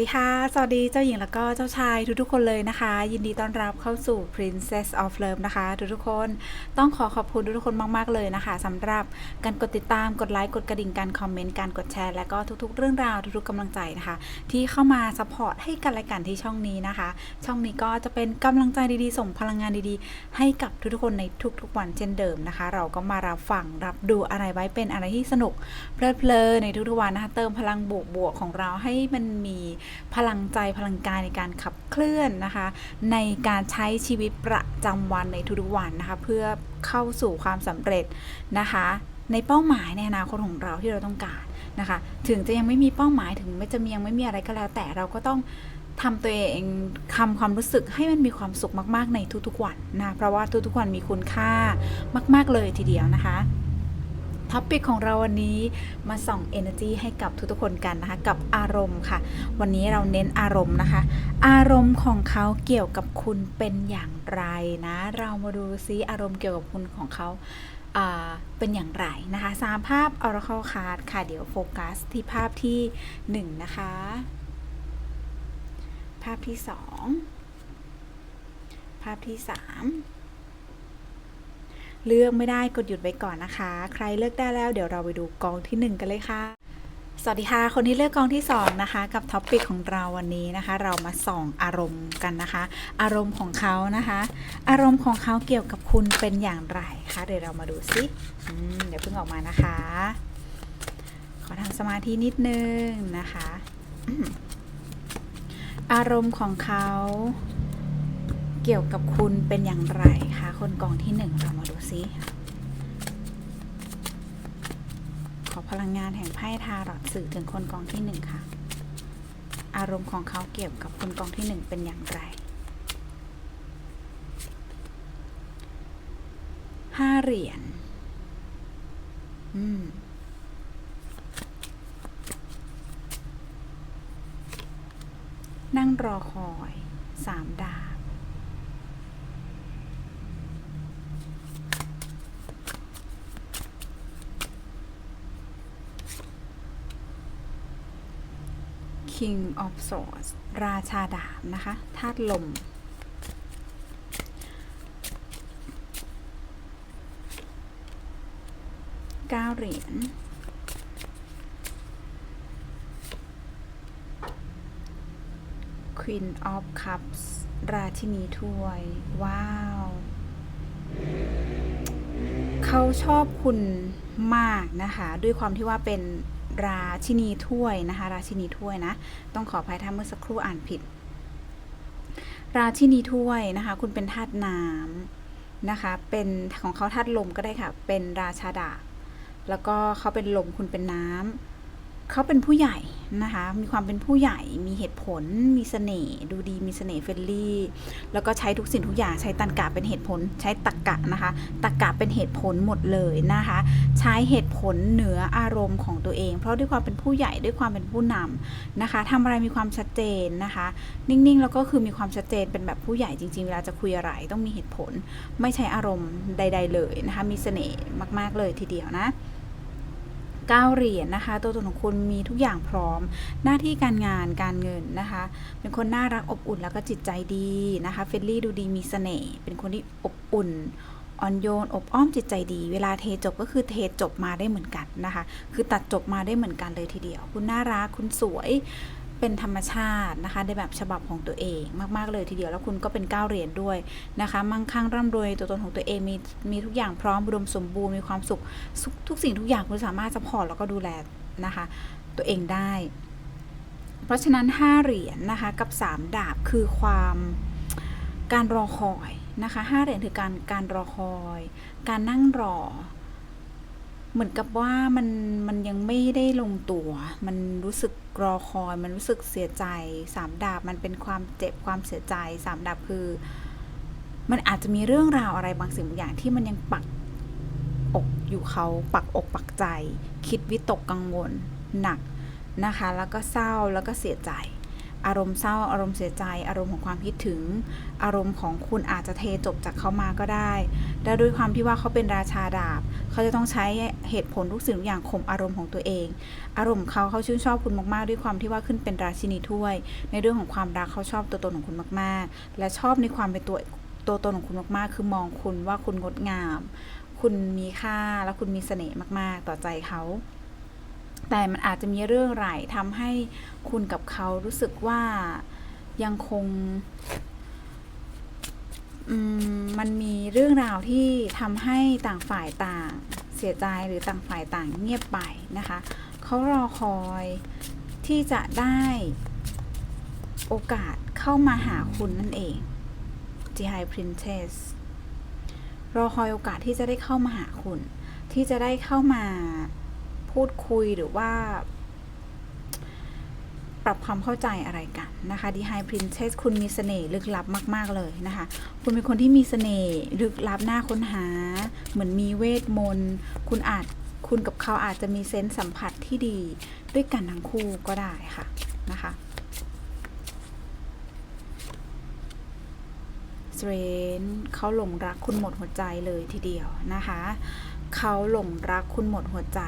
สดีค่ะ สวัสดีเจ้าหญิงแล้วก็เจ้าชายทุกๆคนเลยนะคะ ยินดีต้อนรับเข้าสู่ Princess of Love นะคะ ทุกๆคนต้องขอขอบคุณทุกๆคนมากๆเลยนะคะสำหรับการกดติดตามกดไลค์กดกระดิ่งการคอมเมนต์การกดแชร์ และก็ทุกๆ เรื่องราวทุกๆกำลังใจนะคะ ที่เข้ามาซัพพอร์ตให้กันและกันที่ช่องนี้นะคะ ช่องนี้ก็จะเป็นกำลังใจดีๆ ส่งพลังงานดีๆ ให้กับทุกๆคนในทุกๆวันเช่นเดิมนะคะ เราก็มารับฟังรับดูอะไรไว้เป็นอะไรที่สนุกเพลิดเพลินในทุกๆวันนะคะเติมพลังบวกๆของเราให้มันมีพลังใจพลังกายในการขับเคลื่อนนะคะ ในการใช้ชีวิตประจำวันในทุกๆวันนะคะ เพื่อเข้าสู่ความสำเร็จนะคะ ในเป้าหมายในอนาคตของเราที่เราต้องการนะคะ ถึงจะยังไม่มีเป้าหมายถึงไม่จะมียังไม่มีอะไรก็แล้ว แต่เราก็ต้องทำตัวเองทำความรู้สึกให้มันมีความสุขมาก ๆ ในทุก ๆ วันนะ เพราะว่าทุก ๆ วันมีคุณค่ามาก ๆ เลยทีเดียวนะคะ ท็อปิกของเราวันนี้มาส่อง energy ให้กับทุกๆคนกันนะคะ กับอารมณ์ค่ะ วันนี้เราเน้นอารมณ์นะคะ อารมณ์ของเขาเกี่ยวกับคุณเป็นอย่างไรนะ เรามาดูซิอารมณ์เกี่ยวกับคุณของเขาเป็นอย่างไรนะคะสามภาพ oracle card ค่ะเดี๋ยวโฟกัสที่ภาพที่หนึ่งนะคะ ภาพที่สองภาพที่สาม เลือกไม่ได้กดหยุดไว้ก่อนนะคะ ใครเลือกได้แล้วเดี๋ยวเราไปดูกองที่ 1 กันเลยค่ะสวัสดีค่ะ คนที่เลือกกองที่ 2 นะคะ กับท็อปปิกของเราวันนี้นะคะ เรามาส่องอารมณ์กันนะคะ อารมณ์ของเขานะคะ อารมณ์ของเขาเกี่ยวกับคุณเป็นอย่างไรคะเดี๋ยวเรามาดูซิเดี๋ยวเพิ่งออกมานะคะ ขอทำสมาธินิดนึงนะคะ อารมณ์ของเขา เกี่ยวกับคุณเป็นอย่างไรคะคนกองที่หนึ่งเรามาดูซิขอพลังงานแห่งไพ่ทารอตสื่อถึงคนกองที่หนึ่งค่ะ อารมณ์ของเขาเกี่ยวกับคนกองที่หนึ่งเป็นอย่างไรห้าเหรียญอืมนั่งรอคอยสามดาบ King of Swords ราชาดาบนะคะธาตุลม เก้าเหรียญ Queen of Cups ราชินีถ้วย ว้าว เขาชอบคุณมากนะคะ ด้วยความที่ว่าเป็น ราชินีถ้วยนะคะ ราชินีถ้วยนะ ต้องขออภัยถ้าเมื่อสักครู่อ่านผิด ราชินีถ้วยนะคะ คุณเป็นธาตุน้ำนะคะ เป็นของเขาธาตุลมก็ได้ค่ะ เป็นราชาดาบแล้วก็เขาเป็นลมคุณเป็นน้ำ เขาเป็นผู้ใหญ่นะคะ มีความเป็นผู้ใหญ่ มีเหตุผล มีเสน่ห์ ดูดี มีเสน่ห์เฟรนลี่ แล้วก็ใช้ทุกสิ่งทุกอย่าง ใช้ตันกะเป็นเหตุผล ใช้ตักกะนะคะ ตักกะเป็นเหตุผลหมดเลยนะคะ ใช้เหตุผลเหนืออารมณ์ของตัวเอง เพราะด้วยความเป็นผู้ใหญ่ ด้วยความเป็นผู้นำนะคะทำอะไรมีความชัดเจนนะคะ นิ่งๆ แล้วก็คือมีความชัดเจน เป็นแบบผู้ใหญ่จริงๆ เวลาจะคุยอะไรต้องมีเหตุผล ไม่ใช้อารมณ์ใด ๆ เลยนะคะ มีเสน่ห์มาก ๆ เลยทีเดียวนะ เก้าเหรียญนะคะ ตัวตนของคุณมีทุกอย่างพร้อม หน้าที่การงานการเงินนะคะ เป็นคนน่ารักอบอุ่นแล้วก็จิตใจดีนะคะเฟรนลี่ดูดีมีเสน่ห์เป็นคนที่อบอุ่นอ่อนโยนอบอ้อมจิตใจดี เวลาเทจบก็คือเทจบมาได้เหมือนกันนะคะ คือตัดจบมาได้เหมือนกันเลยทีเดียว คุณน่ารักคุณสวย เป็นธรรมชาตินะคะในแบบฉบับของตัวเองมาก ๆ เลยทีเดียวแล้วคุณก็เป็นเก้าเหรียญด้วยนะคะ มั่งคั่งร่ำรวยตัวตนของตัวเองมีมีทุกอย่างพร้อมอุดมสมบูรณ์มีความสุขทุกทุกสิ่งทุกอย่างคุณสามารถสปอร์ตแล้วก็ดูแลนะคะ ตัวเองได้ เพราะฉะนั้น 5 เหรียญนะคะกับ 3 ดาบคือความการรอคอยนะคะ5เหรียญคือการการรอคอย การนั่งรอ เหมือนกับว่ามันมันยังไม่ได้ลงตัว มันรู้สึก รอคอยมันรู้สึกเสียใจสามดาบมันเป็นความเจ็บความเสียใจสามดาบคือ มันอาจจะมีเรื่องราวอะไรบางสิ่งบางอย่างที่มันยังปักอกอยู่เขาปักอกปักใจ คิดวิตกกังวลหนักนะคะ แล้วก็เศร้าแล้วก็เสียใจ อารมณ์เศร้าอารมณ์เสียใจ อารมณ์ของความคิดถึง อารมณ์ของคุณอาจจะเทจบจากเขามาก็ได้และด้วยความที่ว่าเขาเป็นราชาดาบ เขาจะต้องใช้เหตุผลทุกสิ่งทุกอย่างข่มอารมณ์ของตัวเอง อารมณ์เขาเขาชื่นชอบคุณมาก ๆ ด้วยความที่ว่าขึ้นเป็นราชินีถ้วย ในเรื่องของความรักเขาชอบตัวตนของคุณมาก ๆ และชอบในความเป็นตัวตัวตนของคุณมาก ๆ คือมองคุณว่าคุณงดงาม คุณมีค่าและคุณมีเสน่ห์มาก ๆ ต่อใจเขา แต่มันอาจจะมีเรื่องไหลทำให้คุณกับเขารู้สึกว่ายังคงมมันมีเรื่องราวที่ทำให้ต่างฝ่ายต่างเสียใจหรือต่างฝ่ายต่างเงียบไปนะคะ เขารอคอยที่จะได้โอกาสเข้ามาหาคุณนั่นเอง The High Princess รอคอยโอกาสที่จะได้เข้ามาหาคุณ ที่จะได้เข้ามา พูดคุยหรือว่า ปรับความเข้าใจอะไรกันนะคะ The High Princess คุณมีเสน่ห์ลึกลับมาก ๆ เลยนะคะ คุณเป็นคนที่มีเสน่ห์ลึกลับน่าค้นหา เหมือนมีเวทมนต์ คุณอาจคุณกับเขาอาจจะมีเซนส์สัมผัสที่ดีด้วยกันทั้งคู่ก็ได้ค่ะนะคะเตรนเขาหลงรักคุณหมดหัวใจเลยทีเดียวนะคะ เขาหลงรักคุณหมดหัวใจ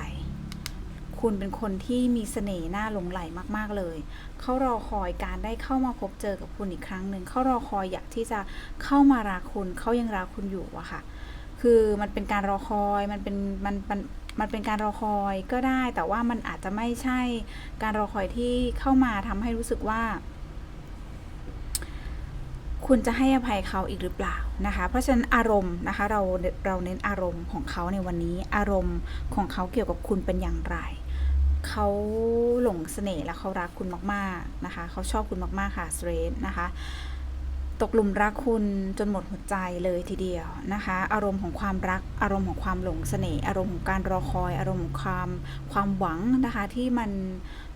คุณเป็นคนที่มีเสน่ห์น่าหลงไหลมาก ๆ เลย เขารอคอยการได้เข้ามาพบเจอกับคุณอีกครั้งหนึ่ง เขารอคอยอยากที่จะเข้ามารักคุณ เขายังรักคุณอยู่อะค่ะ คือมันเป็นการรอคอย มันเป็นมันมันมันเป็นการรอคอยก็ได้ แต่ว่ามันอาจจะไม่ใช่การรอคอยที่เข้ามาทำให้รู้สึกว่า คุณจะให้อภัยเขาอีกหรือเปล่านะคะ เพราะฉะนั้นอารมณ์นะคะเราเราเน้นอารมณ์ของเขาในวันนี้ อารมณ์ของเขาเกี่ยวกับคุณเป็นอย่างไร เขาหลงเสน่ห์และเขารักคุณมาก ๆ นะคะ เขาชอบคุณมาก ๆ ค่ะสเตรนนะคะ ตกหลุมรักคุณจนหมดหัวใจเลยทีเดียวนะคะ อารมณ์ของความรัก อารมณ์ของความหลงเสน่ห์ อารมณ์ของการรอคอย อารมณ์ของความความหวังนะคะที่มัน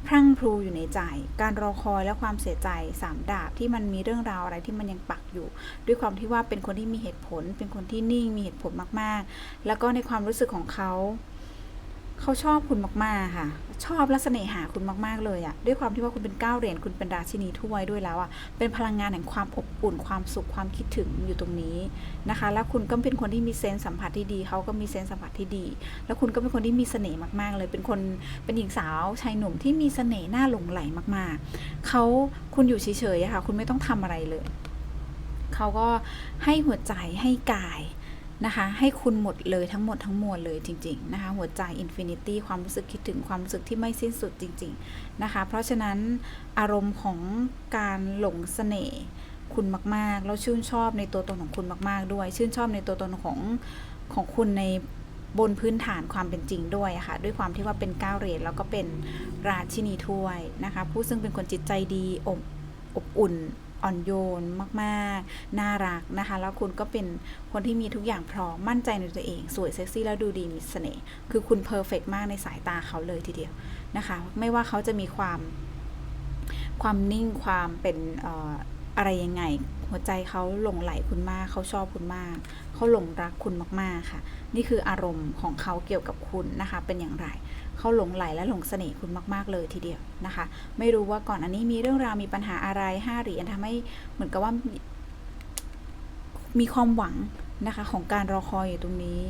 พรั่งพรูอยู่ในใจ การรอคอยและความเสียใจสามดาบที่มันมีเรื่องราวอะไรที่มันยังปักอยู่ ด้วยความที่ว่าเป็นคนที่มีเหตุผล เป็นคนที่นิ่ง มีเหตุผลมาก ๆ แล้วก็ในความรู้สึกของเขา เขาชอบคุณมากๆค่ะ ชอบและเสน่หาคุณมากๆเลยอะด้วยความที่ว่าคุณเป็นก้าวเหรียญคุณเป็นราชินีถ้วยด้วยแล้วอะเป็นพลังงานแห่งความอบอุ่นความสุขความคิดถึงอยู่ตรงนี้นะคะ แล้วคุณก็เป็นคนที่มีเซนส์สัมผัสที่ดีเขาก็มีเซนส์สัมผัสที่ดี แล้วคุณก็เป็นคนที่มีเสน่ห์มากๆ เลยเป็นคนเป็นหญิงสาวชายหนุ่มที่มีเสน่ห์น่าหลงไหลมากๆเขาคุณอยู่เฉยๆค่ะ คุณไม่ต้องทำอะไรเลยเขาก็ให้หัวใจให้กาย นะคะ ให้คุณหมดเลยทั้งหมดทั้งมวลเลยจริง ๆ นะคะ หัวใจอินฟินิตี้ความรู้สึกคิดถึงความรู้สึกที่ไม่สิ้นสุดจริง ๆ นะคะ เพราะฉะนั้นอารมณ์ของการหลงเสน่ห์คุณมากๆ แล้วชื่นชอบในตัวตนของคุณมาก ๆ ด้วย ชื่นชอบในตัวตนของของคุณในบนพื้นฐานความเป็นจริงด้วยะค่ะ ด้วยความที่ว่าเป็นก้าวเหรียญแล้วก็เป็นราชินีถ้วยนะคะ ผู้ซึ่งเป็นคนจิตใจดีอบอบอุ่น อ่อนโยนมากๆ น่ารักนะคะ แล้วคุณก็เป็นคนที่มีทุกอย่างพร้อม มั่นใจในตัวเอง สวยเซ็กซี่แล้วดูดีมีเสน่ห์ คือคุณเพอร์เฟกมากในสายตาเขาเลยทีเดียวนะคะ ไม่ว่าเขาจะมีความความนิ่งความเป็นเอ่ออะไรยังไง หัวใจเขาหลงไหลคุณมาก เขาชอบคุณมาก เขาหลงรักคุณมากๆค่ะ นี่คืออารมณ์ของเขาเกี่ยวกับคุณนะคะ เป็นอย่างไร เขาหลงไหลและหลงเสน่ห์คุณมาก ๆ เลยทีเดียวนะคะ ไม่รู้ว่าก่อนอันนี้มีเรื่องราวมีปัญหาอะไรห้าเหรียญทำให้เหมือนกับว่ามีมีความหวังนะคะของการรอคอยอยู่ตรงนี้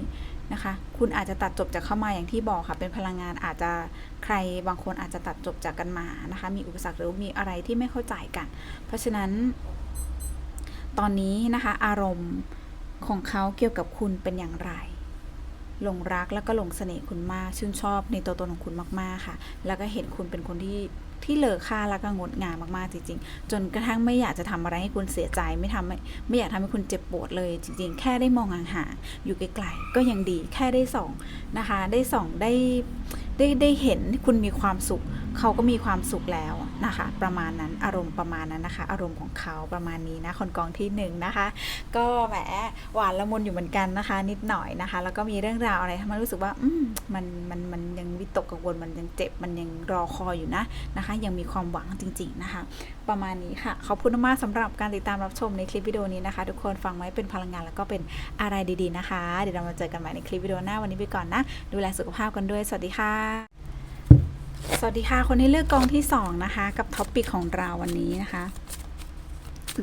นะคะ คุณอาจจะตัดจบจากเข้ามาอย่างที่บอกค่ะ เป็นพลังงานอาจจะใครบางคนอาจจะตัดจบจากกันมานะคะ มีอุปสรรคหรือมีอะไรที่ไม่เข้าใจกัน เพราะฉะนั้น ตอนนี้นะคะอารมณ์ของเขาเกี่ยวกับคุณเป็นอย่างไร หลงรักแล้วก็หลงเสน่ห์คุณมาก ชื่นชอบในตัวตนของคุณมากๆค่ะ แล้วก็เห็นคุณเป็นคนที่ที่เลอค่าแล้วก็งดงามมากๆจริง ๆ จนกระทั่งไม่อยากจะทำอะไรให้คุณเสียใจไม่ทำไม่ไม่อยากทำให้คุณเจ็บปวดเลยจริง ๆ แค่ได้มองห่างๆอยู่ไกลๆก็ยังดีแค่ได้ส่องนะคะ ได้ส่องได้ ได้ได้เห็นคุณมีความสุข เขาก็มีความสุขแล้วนะคะ ประมาณนั้นอารมณ์ประมาณนั้นนะคะ อารมณ์ของเขาประมาณนี้นะคนกองที่หนึ่งนะคะ ก็แหมหวานละมุนอยู่เหมือนกันนะคะ นิดหน่อยนะคะ แล้วก็มีเรื่องราวอะไรทำให้รู้สึกว่าอืมมันมันมันยังวิตกกังวลมันยังเจ็บมันยังรอคอยอยู่นะนะคะ ยังมีความหวังจริง ๆนะคะ ประมาณนี้ค่ะขอบคุณมากสำหรับการติดตามรับชมในคลิปวิดีโอนี้นะคะ ทุกคนฟังไว้เป็นพลังงานแล้วก็เป็นอะไรดีๆนะคะ เดี๋ยวเรามาเจอกันใหม่ในคลิปวิดีโอหน้าวันนี้ไปก่อนนะ ดูแลสุขภาพกันด้วยสวัสดีค่ะสวัสดีค่ะ คนที่เลือกกองที่สองนะคะ กับท็อปปิกของเราวันนี้นะคะ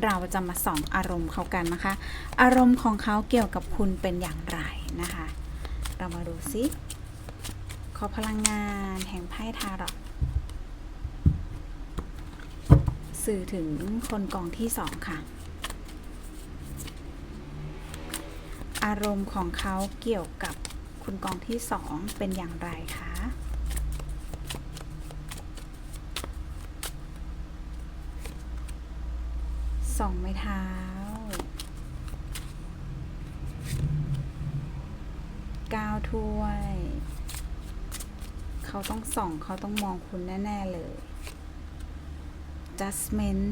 เราจะมาส่องอารมณ์เขากันนะคะ อารมณ์ของเขาเกี่ยวกับคุณเป็นอย่างไรนะคะ เรามาดูซิขอพลังงานแห่งไพ่ทาร์ตสื่อถึงคนกองที่สองค่ะ อารมณ์ของเขาเกี่ยวกับ คุณกองที่สองเป็นอย่างไรคะสองไม้เท้าก้าวถ้วย เขาต้องส่อง เขาต้องมองคุณแน่ ๆ เลย judgment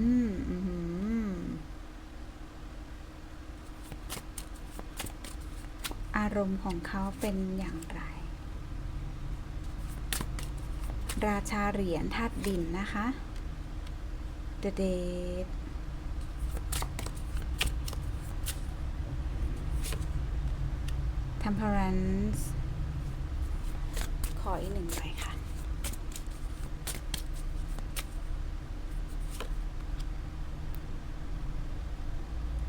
อือหืออารมณ์ของเขาเป็นอย่างไร ราชาเหรียญธาตุดินนะคะ The Dead Temperance ขออีกหนึ่งใบค่ะ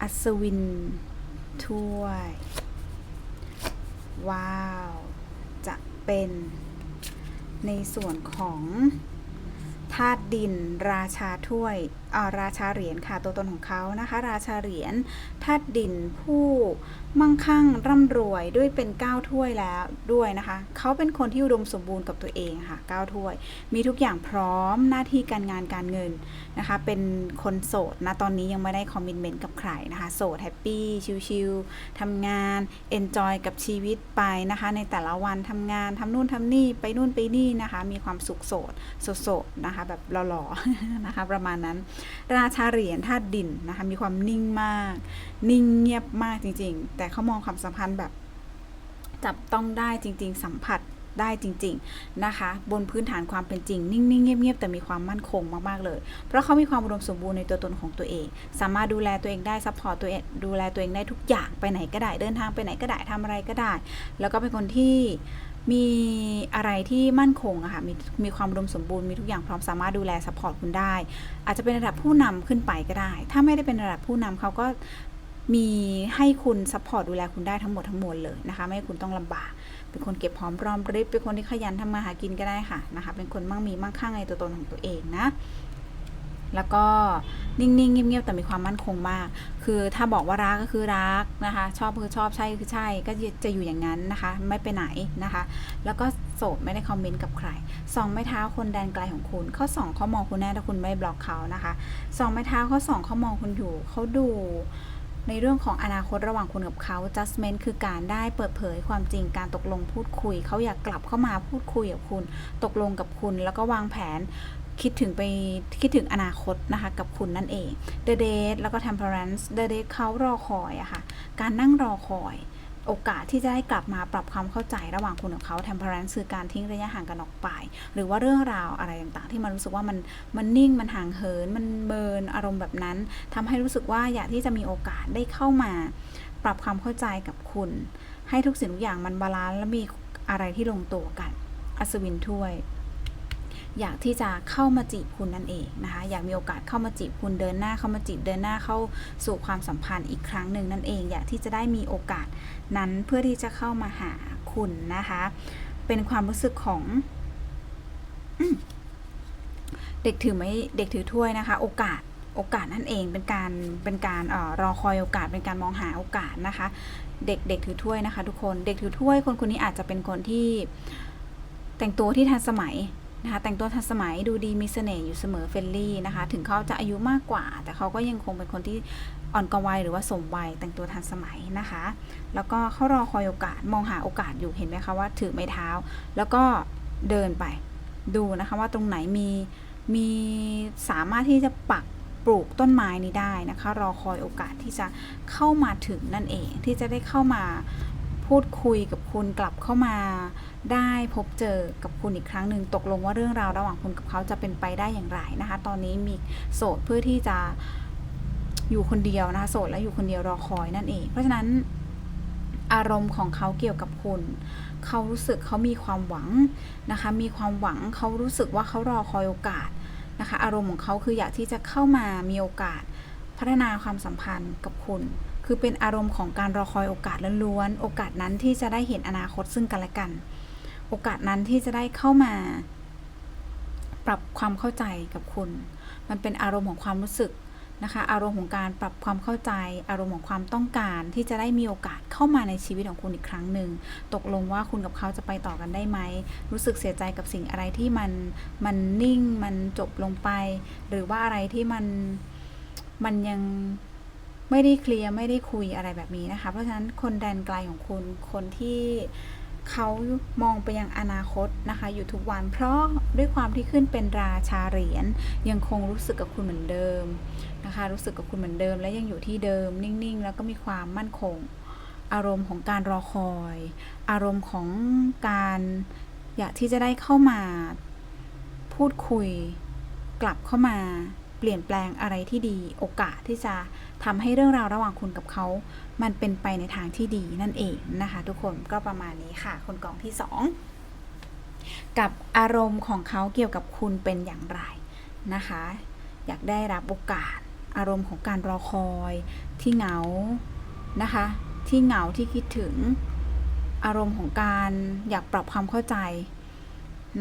อัศวิน ถ้วย ว้าว จะเป็นในส่วนของธาตุดินราชาถ้วย ราชาเหรียญค่ะตัวตนของเขานะคะ ราชาเหรียญธาตุดินผู้มั่งคั่งร่ำรวยด้วยเป็นเก้าถ้วยแล้วด้วยนะคะ เขาเป็นคนที่อุดมสมบูรณ์กับตัวเองค่ะเก้าถ้วย มีทุกอย่างพร้อมหน้าที่การงานการเงินนะคะ เป็นคนโสดนะตอนนี้ยังไม่ได้คอมมิชเมนต์กับใครนะคะ โสดแฮปปี้ชิลๆทำงานเอนจอยกับชีวิตไปนะคะ ในแต่ละวันทำงานทำนู่นทำนี่ไปนู่นไปนี่นะคะ มีความสุขโสดโสดนะคะแบบหล่อๆนะคะ ประมาณนั้นราชาเหรียญธาตุดินนะคะมีความนิ่งมาก นิ่งเงียบมากจริง ๆ แต่เขามองความสัมพันธ์แบบจับต้องได้จริง ๆ สัมผัสได้จริง ๆ นะคะ บนพื้นฐานความเป็นจริง นิ่ง ๆ เงียบ ๆ แต่มีความมั่นคงมาก ๆ เลย เพราะเขามีความอุดมสมบูรณ์ในตัวตนของตัวเอง สามารถดูแลตัวเองได้ซัพพอร์ตตัวเองดูแลตัวเองได้ทุกอย่างไปไหนก็ได้เดินทางไปไหนก็ได้ทำอะไรก็ได้ แล้วก็เป็นคนที่ มีอะไรที่มั่นคงอะค่ะมีมีความอุดมสมบูรณ์มีทุกอย่างพร้อมสามารถดูแลซัพพอร์ตคุณได้ อาจจะเป็นระดับผู้นำขึ้นไปก็ได้ ถ้าไม่ได้เป็นระดับผู้นำเขาก็มีให้คุณซัพพอร์ตดูแลคุณได้ทั้งหมดทั้งมวลเลยนะคะ ไม่ให้คุณต้องลำบาก เป็นคนเก็บหอมรอมริบเป็นคนที่ขยันทำมาหากินก็ได้ค่ะนะคะ เป็นคนมั่งมีมั่งคั่งในตัวตนของตัวเองนะ แล้วก็นิ่งๆเงียบๆแต่มีความมั่นคงมาก คือถ้าบอกว่ารักก็คือรักนะคะ ชอบคือชอบใช่คือใช่ ก็จะอยู่อย่างนั้นนะคะ ไม่ไปไหนนะคะ แล้วก็โสดไม่ได้คอมเมนต์กับใครสองไม้เท้าคนแดนไกลของคุณเขาสองเขามองคุณแน่ถ้าคุณไม่บล็อกเขานะคะสองไม้เท้าเขาสองเขามองคุณอยู่เขาดูในเรื่องของอนาคตระหว่างคุณกับเขา judgment คือการได้เปิดเผยความจริงการตกลงพูดคุย เขาอยากกลับเข้ามาพูดคุยกับคุณ ตกลงกับคุณ แล้วก็วางแผน คิดถึงไปคิดถึงอนาคตนะคะกับคุณนั่นเอง The Date แล้วก็ Temperance The Date เขารอคอยอะค่ะ การนั่งรอคอยโอกาสที่จะได้กลับมาปรับความเข้าใจระหว่างคุณกับเขา Temperance คือการทิ้งระยะห่างกันออกไป หรือว่าเรื่องราวอะไรต่างๆ ที่มันรู้สึกว่ามันมันนิ่งมันห่างเหิน มันเมินอารมณ์แบบนั้นทำให้รู้สึกว่าอยากที่จะมีโอกาสได้เข้ามา ปรับความเข้าใจกับคุณ ให้ทุกสิ่งทุกอย่างมันบาลานซ์และมีอะไรที่ลงตัวกัน อัศวินถ้วย อยากที่จะเข้ามาจีบคุณนั่นเองนะคะ อยากมีโอกาสเข้ามาจีบคุณเดินหน้าเข้ามาจีบเดินหน้าเข้าสู่ความสัมพันธ์อีกครั้งหนึ่งนั่นเอง อยากที่จะได้มีโอกาสนั้นเพื่อที่จะเข้ามาหาคุณนะคะ เป็นความรู้สึกของเด็กถือไม่เด็กถือถ้วยนะคะ โอกาสโอกาสนั่นเองเป็นการเป็นการออรอคอยโอกาสเป็นการมองหาโอกาสนะคะ เด็กเด็กถือถ้วยนะคะ ทุกคนเด็กถือถ้วยคนคนนี้อาจจะเป็นคนที่แต่งตัวที่ทันสมัย นะคะแต่งตัวทันสมัยดูดีมีเสน่ห์อยู่เสมอเฟรนลี่นะคะ ถึงเขาจะอายุมากกว่า แต่เขาก็ยังคงเป็นคนที่อ่อนกวัยหรือว่าสมวัยแต่งตัวทันสมัยนะคะ แล้วก็เขารอคอยโอกาสมองหาโอกาสอยู่เห็นไหมคะว่าถือไม้เท้า แล้วก็เดินไปดูนะคะว่าตรงไหนมีมีสามารถที่จะปักปลูกต้นไม้นี้ได้นะคะ รอคอยโอกาสที่จะเข้ามาถึงนั่นเองที่จะได้เข้ามา พูดคุยกับคุณกลับเข้ามาได้พบเจอกับคุณอีกครั้งหนึ่งตกลงว่าเรื่องราวระหว่างคุณกับเขาจะเป็นไปได้อย่างไรนะคะ ตอนนี้มีโสดเพื่อที่จะอยู่คนเดียวนะคะโสดและอยู่คนเดียวรอคอยนั่นเอง เพราะฉะนั้นอารมณ์ของเขาเกี่ยวกับคุณ เขารู้สึกเขามีความหวังนะคะ มีความหวังเขารู้สึกว่าเขารอคอยโอกาสนะคะ อารมณ์ของเขาคืออยากที่จะเข้ามามีโอกาสพัฒนาความสัมพันธ์กับคุณ คือเป็นอารมณ์ของการรอคอยโอกาสล้วนๆ โอกาสนั้นที่จะได้เห็นอนาคตซึ่งกันและกัน โอกาสนั้นที่จะได้เข้ามา ปรับความเข้าใจกับคุณ มันเป็นอารมณ์ของความรู้สึกนะคะ อารมณ์ของการปรับความเข้าใจ อารมณ์ของความต้องการที่จะได้มีโอกาสเข้ามาในชีวิตของคุณอีกครั้งหนึ่ง ตกลงว่าคุณกับเขาจะไปต่อกันได้ไหม รู้สึกเสียใจกับสิ่งอะไรที่มันมันนิ่ง มันจบลงไป หรือว่าอะไรที่มันมันยัง ไม่ได้เคลียร์ไม่ได้คุยอะไรแบบนี้นะคะ เพราะฉะนั้นคนแดนไกลของคุณคนที่เขามองไปยังอนาคตนะคะอยู่ทุกวันเพราะด้วยความที่ขึ้นเป็นราชาเหรียญยังคงรู้สึกกับคุณเหมือนเดิมนะคะรู้สึกกับคุณเหมือนเดิม และยังอยู่ที่เดิมนิ่งๆ แล้วก็มีความมั่นคง อารมณ์ของการรอคอย อารมณ์ของการอยากที่จะได้เข้ามาพูดคุย กลับเข้ามาเปลี่ยนแปลงอะไรที่ดีโอกาสที่จะ ทำให้เรื่องราวระหว่างคุณกับเขา มันเป็นไปในทางที่ดีนั่นเองนะคะ ทุกคนก็ประมาณนี้ค่ะ คนกองที่ 2 กับอารมณ์ของเขาเกี่ยวกับคุณเป็นอย่างไรนะคะ อยากได้รับโอกาส อารมณ์ของการรอคอยที่เหงานะคะ ที่เหงาที่คิดถึงอารมณ์ของการอยากปรับความเข้าใจ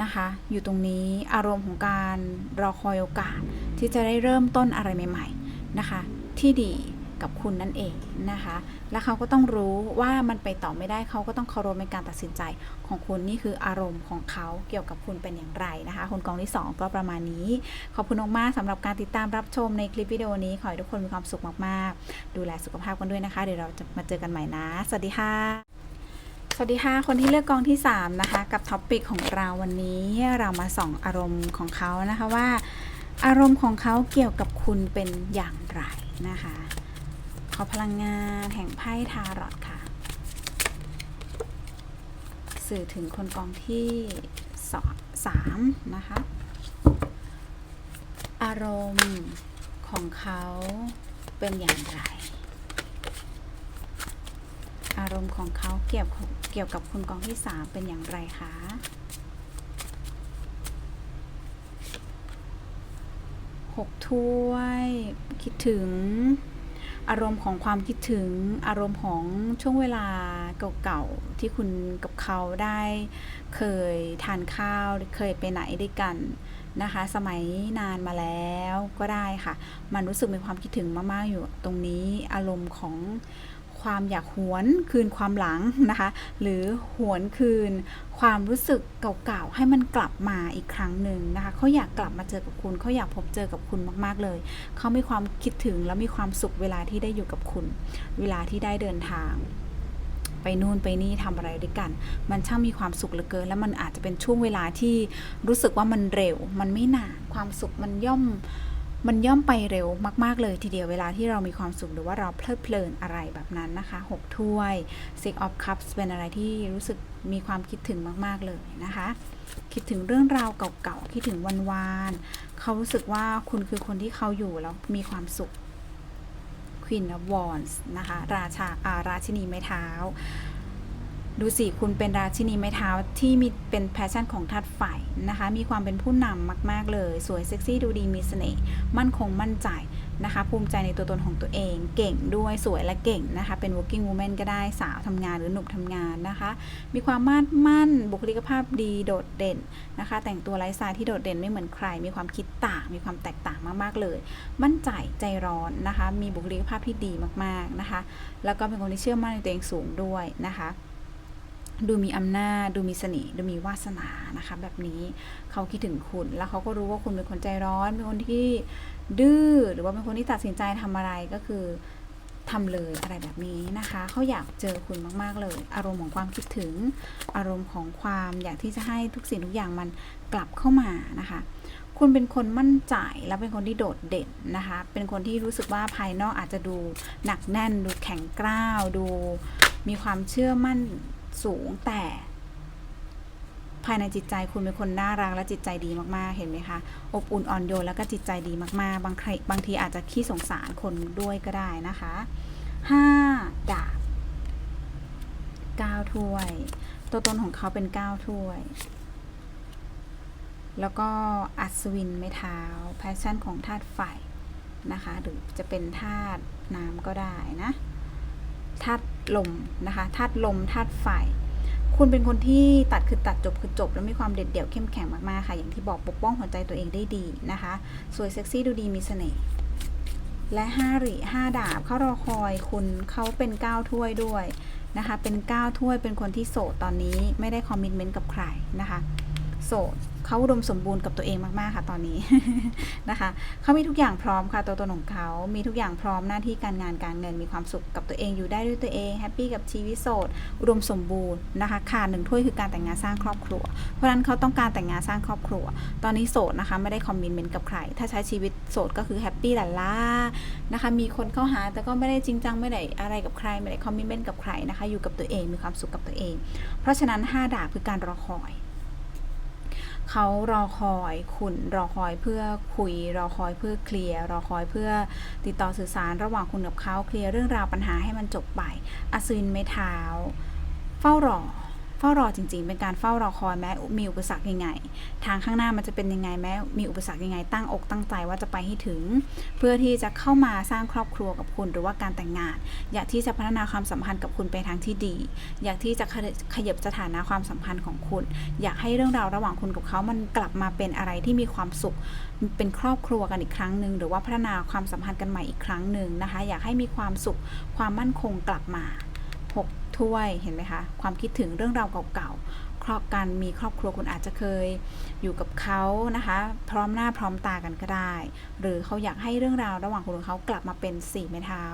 นะคะ อยู่ตรงนี้อารมณ์ของการรอคอยโอกาสที่จะได้เริ่มต้นอะไรใหม่ ๆ นะคะ ที่ดีกับคุณนั่นเองนะคะ และเขาก็ต้องรู้ว่ามันไปต่อไม่ได้เขาก็ต้องเคารพในการตัดสินใจของคุณนี่คืออารมณ์ของเขาเกี่ยวกับคุณเป็นอย่างไรนะคะ คนกองที่ 2 ก็ประมาณนี้ ขอบคุณมากๆสำหรับการติดตามรับชมในคลิปวิดีโอนี้ ขอให้ทุกคนมีความสุขมากๆ ดูแลสุขภาพกันด้วยนะคะ เดี๋ยวเราจะมาเจอกันใหม่นะ สวัสดีค่ะ สวัสดีค่ะ คนที่เลือกกองที่ 3 นะคะ กับท็อปปิกของเราวันนี้เรามาส่องอารมณ์ของเขานะคะว่า อารมณ์ของเขาเกี่ยวกับคุณเป็นอย่างไรนะคะ ขอพลังงานแห่งไพ่ทารอตค่ะ สื่อถึงคนกองที่สสามนะคะ อารมณ์ของเขาเป็นอย่างไร อารมณ์ของเขาเกี่ยวกับเกี่ยวกับคุณกองที่สามเป็นอย่างไรคะ หกถ้วย คิดถึง อารมณ์ของความคิดถึง อารมณ์ของช่วงเวลาเก่าๆ ที่คุณกับเขาได้เคยทานข้าว เคยไปไหนด้วยกันนะคะ สมัยนานมาแล้วก็ได้ค่ะ มันรู้สึกมีความคิดถึงมากๆอยู่ตรงนี้ อารมณ์ของ ความอยากหวนคืนความหลังนะคะ หรือหวนคืนความรู้สึกเก่าๆให้มันกลับมาอีกครั้งหนึ่งนะคะเขาอยากกลับมาเจอกับคุณเขาอยากพบเจอกับคุณมากๆเลย เขามีความคิดถึงและมีความสุขเวลาที่ได้อยู่กับคุณ เวลาที่ได้เดินทางไปนู่นไปนี่ทำอะไรด้วยกัน มันช่างมีความสุขเหลือเกิน แล้วมันอาจจะเป็นช่วงเวลาที่รู้สึกว่ามันเร็ว มันไม่นาน ความสุขมันย่อม มันย่อมไปเร็วมาก ๆ เลยทีเดียวเวลาที่เรามีความสุขหรือว่าเราเพลิดเพลินอะไรแบบนั้นนะคะหกถ้วย Six of Cups เป็นอะไรที่รู้สึกมีความคิดถึงมาก ๆ เลยนะคะ คิดถึงเรื่องราวเก่าๆ คิดถึงวันๆเขารู้สึกว่าคุณคือคนที่เขาอยู่แล้วมีความสุข Queen of Wands นะคะ ราชาอาราชินีไม้เท้า ดูสิคุณเป็นราชินีไม้เท้าที่มีเป็นแพชชั่นของธาตุไฟนะคะ มีความเป็นผู้นำมาก ๆ เลย สวยเซ็กซี่ดูดีมีเสน่ห์มั่นคงมั่นใจนะคะ ภูมิใจในตัวตนของตัวเอง เก่งด้วยสวยและเก่งนะคะ เป็น working woman ก็ได้สาวทำงานหรือหนุ่มทำงานนะคะ มีความมั่นมั่นบุคลิกภาพดีโดดเด่นนะคะ แต่งตัวไลฟ์สไตล์ที่โดดเด่นไม่เหมือนใคร มีความคิดต่าง มีความแตกต่างมาก ๆ เลย มั่นใจใจร้อนนะคะ มีบุคลิกภาพที่ดีมากๆนะคะ แล้วก็เป็นคนที่เชื่อมั่นในตัวเองสูงด้วยนะคะ ดูมีอำนาจ ดูมีเสน่ห์ ดูมีวาสนานะคะ แบบนี้เขาคิดถึงคุณ แล้วเขาก็รู้ว่าคุณเป็นคนใจร้อน เป็นคนที่ดื้อ หรือว่าเป็นคนที่ตัดสินใจทำอะไรก็คือทำเลยอะไรแบบนี้นะคะ เขาอยากเจอคุณมากๆเลย อารมณ์ของความคิดถึง อารมณ์ของความอยากที่จะให้ทุกสิ่งทุกอย่างมันกลับเข้ามานะคะ คุณเป็นคนมั่นใจและเป็นคนที่โดดเด่นนะคะ เป็นคนที่รู้สึกว่าภายนอกอาจจะดูหนักแน่น ดูแข็งกร้าว ดูมีความเชื่อมั่น สูงแต่ภายในจิตใจคุณเป็นคนน่ารักและจิตใจดีมากๆ เห็นไหมคะ อบอุ่นอ่อนโยนแล้วก็จิตใจดีมากๆ บางใครบางทีอาจจะขี้สงสารคนด้วยก็ได้นะคะห้าดาบ9ถ้วย ตัวตนของเขาเป็น 9 ถ้วย แล้วก็อัศวินไม้เท้า แพชชั่นของธาตุไฟนะคะ หรือจะเป็นธาตุน้ำก็ได้นะ ธาตุ ลมนะคะธาตุลมธาตุไฟคุณเป็นคนที่ตัดคือตัดจบคือจบ แล้วมีความเด็ดเดี่ยวเข้มแข็งมากๆค่ะ อย่างที่บอกปกป้องหัวใจตัวเองได้ดีนะคะ สวยเซ็กซี่ดูดีมีเสน่ห์และห้าหรีห้าดาบเขารอคอยคุณเขาเป็นก้าถ้วยด้วยนะคะ เป็นก้าถ้วยเป็นคนที่โสดตอนนี้ไม่ได้คอมมิชเมนต์กับใครนะคะ โสด เขาอุดมสมบูรณ์กับตัวเองมากๆค่ะตอนนี้นะคะเขามีทุกอย่างพร้อมค่ะตัวตนของเขามีทุกอย่างพร้อมหน้าที่การงานการเงินมีความสุขกับตัวเองอยู่ได้ด้วยตัวเองแฮปปี้กับชีวิตโสดอุดมสมบูรณ์นะคะขาดหนึ่งถ้วยคือการแต่งงานสร้างครอบครัว เพราะฉะนั้นเขาต้องการแต่งงานสร้างครอบครัว ตอนนี้โสดนะคะไม่ได้คอมมิชเมนต์กับใคร ถ้าใช้ชีวิตโสดก็คือแฮปปี้หล่าล่านะคะมีคนเข้าหาแต่ก็ไม่ได้จริงจังไม่ได้อะไรกับใครไม่ได้คอมมิชเมนต์กับใครนะคะอยู่กับตัวเองมีความสุขกับตัวเอง เพราะฉะนั้นห้าดาบคือการรอคอย เขารอคอยคุณรอคอยเพื่อคุย รอคอยเพื่อเคลียร์รอคอยเพื่อติดต่อสื่อสารระหว่างคุณกับเขาเคลียร์เรื่องราวปัญหาให้มันจบไปอัศวินไม้เท้า เฝ้ารอ ฝ้ารอจริง ๆ เป็นการเฝ้ารอคอยแม้มีอุปสรรคยังไง ทางข้างหน้ามันจะเป็นยังไงแม้มีอุปสรรคยังไง ตั้งอกตั้งใจว่าจะไปให้ถึง เพื่อที่จะเข้ามาสร้างครอบครัวกับคุณหรือว่าการแต่งงาน อยากที่จะพัฒนาความสัมพันธ์กับคุณไปทางที่ดี อยากที่จะขยขยับสถานะความสัมพันธ์ของคุณ อยากให้เรื่องราวระหว่างคุณกับเขามันกลับมาเป็นอะไรที่มีความสุขเป็นครอบครัวกันอีกครั้งหนึ่งหรือว่าพัฒนาความสัมพันธ์กันใหม่อีกครั้งหนึ่งนะคะ อยากให้มีความสุขความมั่นคงกลับมาหก ถ้วยเห็นไหมคะ ความคิดถึงเรื่องราวเก่าๆครอบการมีครอบครัวคุณอาจจะเคยอยู่กับเขานะคะ พร้อมหน้าพร้อมตากันก็ได้ หรือเขาอยากให้เรื่องราวระหว่างคุณกับเขากลับมาเป็นสี่ไม้เท้า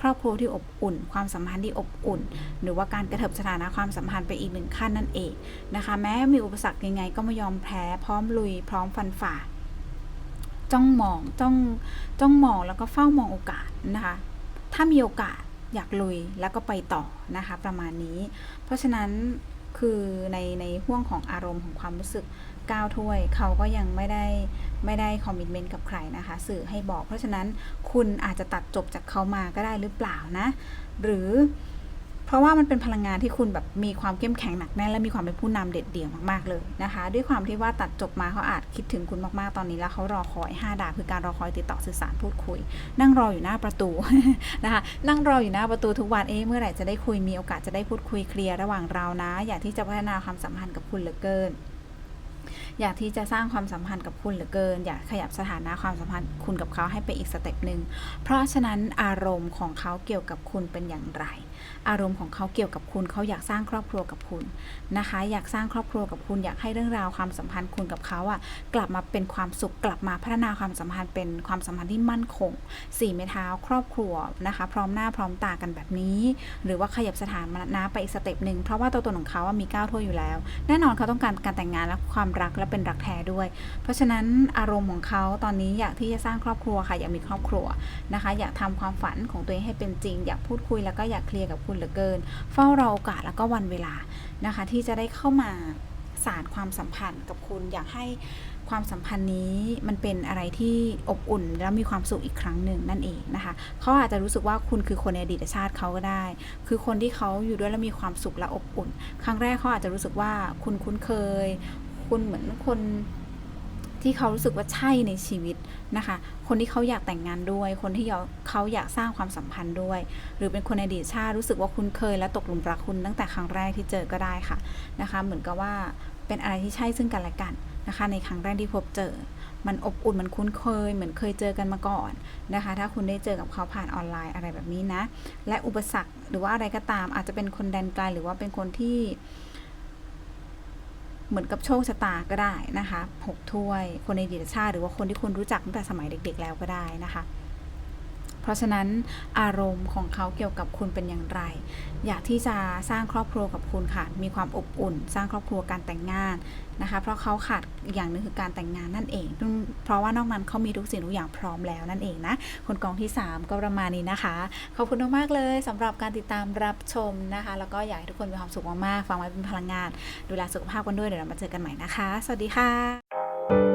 ครอบครัวที่อบอุ่น ความสัมพันธ์ที่อบอุ่น หรือว่าการกระเถิบสถานะความสัมพันธ์ไปอีกหนึ่งขั้นนั่นเองนะคะ แม้มีอุปสรรคยังไงก็ไม่ยอมแพ้พร้อมลุย พร้อมฟันฝ่าจ้องมองจ้องจ้องมองแล้วก็เฝ้ามองโอกาสนะคะ ถ้ามีโอกาส อยากลุยแล้วก็ไปต่อนะคะประมาณนี้ เพราะฉะนั้นคือในในห่วงของอารมณ์ของความรู้สึกก้าวถ้วยเขาก็ยังไม่ได้ไม่ได้คอมมิชเมนต์กับใครนะคะ สื่อให้บอก เพราะฉะนั้นคุณอาจจะตัดจบจากเขามาก็ได้หรือเปล่านะ หรือ ราะว่ามันเป็นพลังงานที่คุณแบบมีความเข้มแข็งหนักแน่นและมีความเป็นผู้นำเด็ดเดี่ยวมากๆเลยนะคะ ด้วยความที่ว่าตัดจบมาเขาอาจคิดถึงคุณมากๆตอนนี้แล้วเขารอคอย 5 ดาบคือการรอคอยติดต่อสื่อสารพูดคุย นั่งรออยู่หน้าประตูนะคะนั่งรออยู่หน้าประตูทุกวันเอ๊ะเมื่อไหร่จะได้คุยมีโอกาสจะได้พูดคุยเคลียร์ระหว่างเรานะ อยากที่จะพัฒนาความสัมพันธ์กับคุณเหลือเกิน อยากที่จะสร้างความสัมพันธ์กับคุณเหลือเกิน อยากขยับสถานะความสัมพันธ์คุณกับเขาให้ไปอีกสเต็ปหนึ่งเพราะฉะนั้นอารมณ์ของเขาเกี่ยวกับคุณเป็นอย่างไร อารมณ์ของเขาเกี่ยวกับคุณเขาอยากสร้างครอบครัวกับคุณนะคะ อยากสร้างครอบครัวกับคุณอยากให้เรื่องราวความสัมพันธ์คุณกับเขาอะกลับมาเป็นความสุขกลับมาพัฒนาความสัมพันธ์เป็นความสัมพันธ์ที่มั่นคงสี่ไม้เท้าครอบครัวนะคะ พร้อมหน้าพร้อมตากันแบบนี้ หรือว่าขยับสถานะไปอีกสเต็ปหนึ่งเพราะว่าตัวตนของเขาอะมีก้าวถ้วอยู่แล้ว แน่นอนเขาต้องการการแต่งงานและความรักและเป็นรักแท้ด้วย เพราะฉะนั้นอารมณ์ของเขาตอนนี้อยากที่จะสร้างครอบครัวค่ะอยากมีครอบครัวนะคะ อยากทำความฝันของตัวเองให้เป็นจริง อยากพูดคุยแล้วก็อยากเคลียร์กับคุณเหลือเกิน เฝ้ารอโอกาสแล้วก็วันเวลานะคะ ที่จะได้เข้ามาสารความสัมพันธ์กับคุณอยากให้ความสัมพันธ์นี้มันเป็นอะไรที่อบอุ่นแล้วมีความสุขอีกครั้งหนึ่งนั่นเองนะคะเขาอาจจะรู้สึกว่าคุณคือคนในอดีตชาติเขาก็ได้ คือคนที่เขาอยู่ด้วยแล้วมีความสุขและอบอุ่น ครั้งแรกเขาอาจจะรู้สึกว่าคุณคุ้นเคย คุณเหมือนคนที่เขารู้สึกว่าใช่ในชีวิตนะคะ คนที่เขาอยากแต่งงานด้วย คนที่เขาอยากสร้างความสัมพันธ์ด้วย หรือเป็นคนในอดีตชาติรู้สึกว่าคุ้นเคยและตกหลุมรักคุณตั้งแต่ครั้งแรกที่เจอก็ได้ค่ะนะคะ เหมือนกับว่าเป็นอะไรที่ใช่ซึ่งกันและกันนะคะ ในครั้งแรกที่พบเจอ มันอบอุ่นมันคุ้นเคย เหมือนเคยเจอกันมาก่อนนะคะ ถ้าคุณได้เจอกับเขาผ่านออนไลน์อะไรแบบนี้นะ และอุปสรรคหรือว่าอะไรก็ตามอาจจะเป็นคนแดนไกลหรือว่าเป็นคนที่ เหมือนกับโชคชะตาก็ได้นะคะ 6 ถ้วย คนในดีตชาติ หรือว่าคนที่คุณรู้จักตั้งแต่สมัยเด็ก ๆ แล้วก็ได้นะคะ เพราะฉะนั้นอารมณ์ของเขาเกี่ยวกับคุณเป็นอย่างไร อยากที่จะสร้างครอบครัวกับคุณค่ะ มีความอบอุ่น สร้างครอบครัวการแต่งงานนะคะ เพราะเขาขาดอย่างหนึงคือการแต่งงานนั่นเอง เพราะว่านอกนั้นเขามีทุกสิ่งทุกอย่างพร้อมแล้วนั่นเองนะ คนกองที่ 3 ก็ประมาณนี้นะคะ ขอบคุณมากๆเลยสำหรับการติดตามรับชมนะคะ แล้วก็อยากให้ทุกคนมีความสุขมากๆ ฟังไว้เป็นพลังงาน ดูแลสุขภาพกันด้วย เดี๋ยวเรามาเจอกันใหม่นะคะ สวัสดีค่ะ